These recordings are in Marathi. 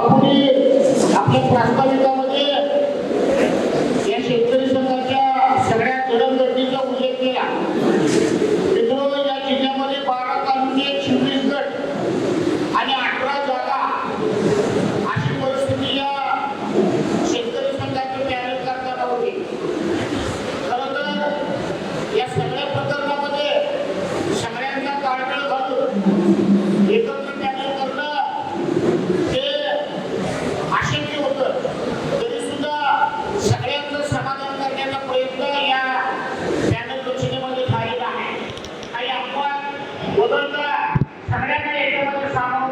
আপুনি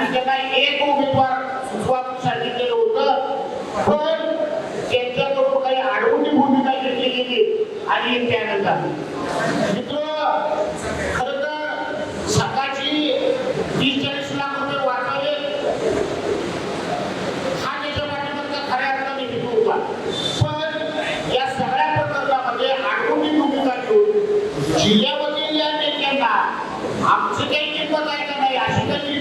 आम्ही त्यांना एक उमेदवार सुचवा सांगितलेलं होतं. पण त्यांच्याकडून काही आडवणी भूमिका घेतली गेली आणि त्यानंतर. मित्र खर तर सकाळची तीस चाळीस लाख रुपये वाचवले. हा त्याच्या पाठीमागचा खऱ्या अर्थाने हेतू होता. पण या सगळ्या प्रकरणामध्ये आडवणी भूमिका घेऊन जिल्ह्यामधील या नेत्यांना आमची काही किंमत आहे का नाही अशी काही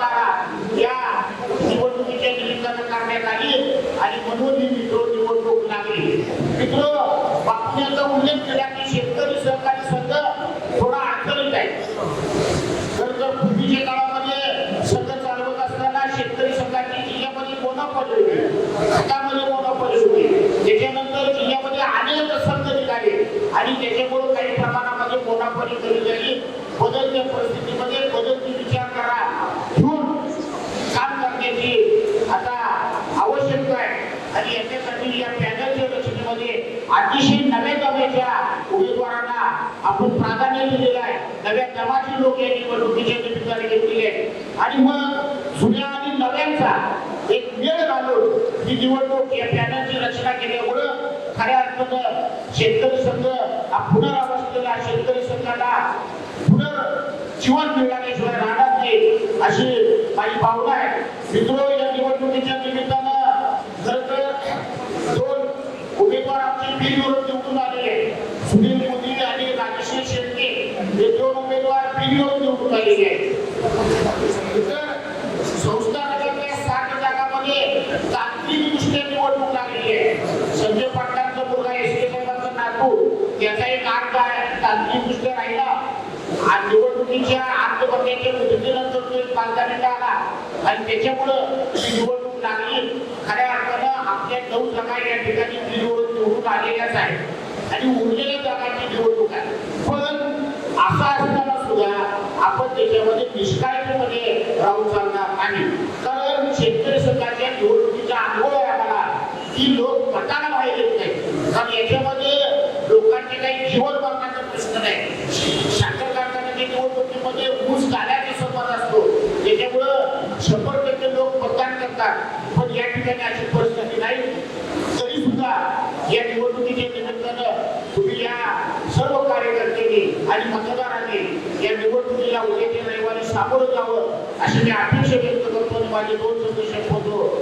वेगळी या निवडणुकीच्या निमित्तानं करण्यात आली आणि म्हणून ही मित्र निवडणूक लागली. मित्र बातम्याचा उल्लेख केला की शेतकरी सहकारी संघ थोडा अडचणीत आहे. अतिशय नव्या दमाच्या उमेदवारांना आपण प्राधान्य दिलेलं आहे नव्या दमाची लोक या निवडणुकीच्या निमित्ताने घेतलेली आहेत. आणि मग जुन्या आणि नव्यांचा एक मेळ घालून ही निवडणूक या पॅनलची रचना केल्यामुळं खऱ्या अर्थानं शेतकरी संघ हा पुनरावस्थेला शेतकरी संघाला पुनर्जीवन मिळाल्याशिवाय राहणार नाही अशी माझी भावना आहे. मित्र या निवडणुकीच्या निमित्तानं खरं तर दोन उमेदवार बिनविरोध निवडून आलेले सुनील मोदी आणि शेट्टी हे दोन उमेदवार बिनविरोध निवडून आलेले आहेत. संस्था नगरच्या जागामध्ये निवडणूक लागलेली आहे. संजय पाटलांचा मुलगा एस के साहेबांचा नातू त्याचा एक आठ तांत्रिक राहिला. आणि निवडणुकीच्या आत्महत्येच्या मुदतीनंतर तो एक बांधकामीला आला आणि त्याच्यामुळं निवडणूक लागली. खऱ्या अर्थानं आपल्या नऊ जागा या ठिकाणी बिनविरोध निवडून आलेल्याच आहेत. आणि उरलेल्या जागांची निवडणूक आहे. पण असा असताना सुद्धा आपण त्याच्यामध्ये निष्काळजीपणे राहून चालणार नाही. कारण शेतकरी संघाच्या निवडणुकीच्या अनुभव आहे आम्हाला ती लोक मताला बाहेर येत नाही कारण याच्यामध्ये लोकांचे काही जीवन मरणाचा प्रश्न नाही. साखर कारखान्याच्या निवडणुकीमध्ये ऊस घालायचा संवाद असतो. त्याच्यामुळं शंभर टक्के करतात पण या ठिकाणी अशी परिस्थिती नाही. तरी सुद्धा या निवडणुकीच्या निमित्तानं तुम्ही या सर्व कार्यकर्त्यांनी आणि मतदारांनी या निवडणुकीला उद्याच्या रविवारी सामोरं जावं अशी मी अपेक्षा व्यक्त करतो आणि माझे दोन शब्द होतो.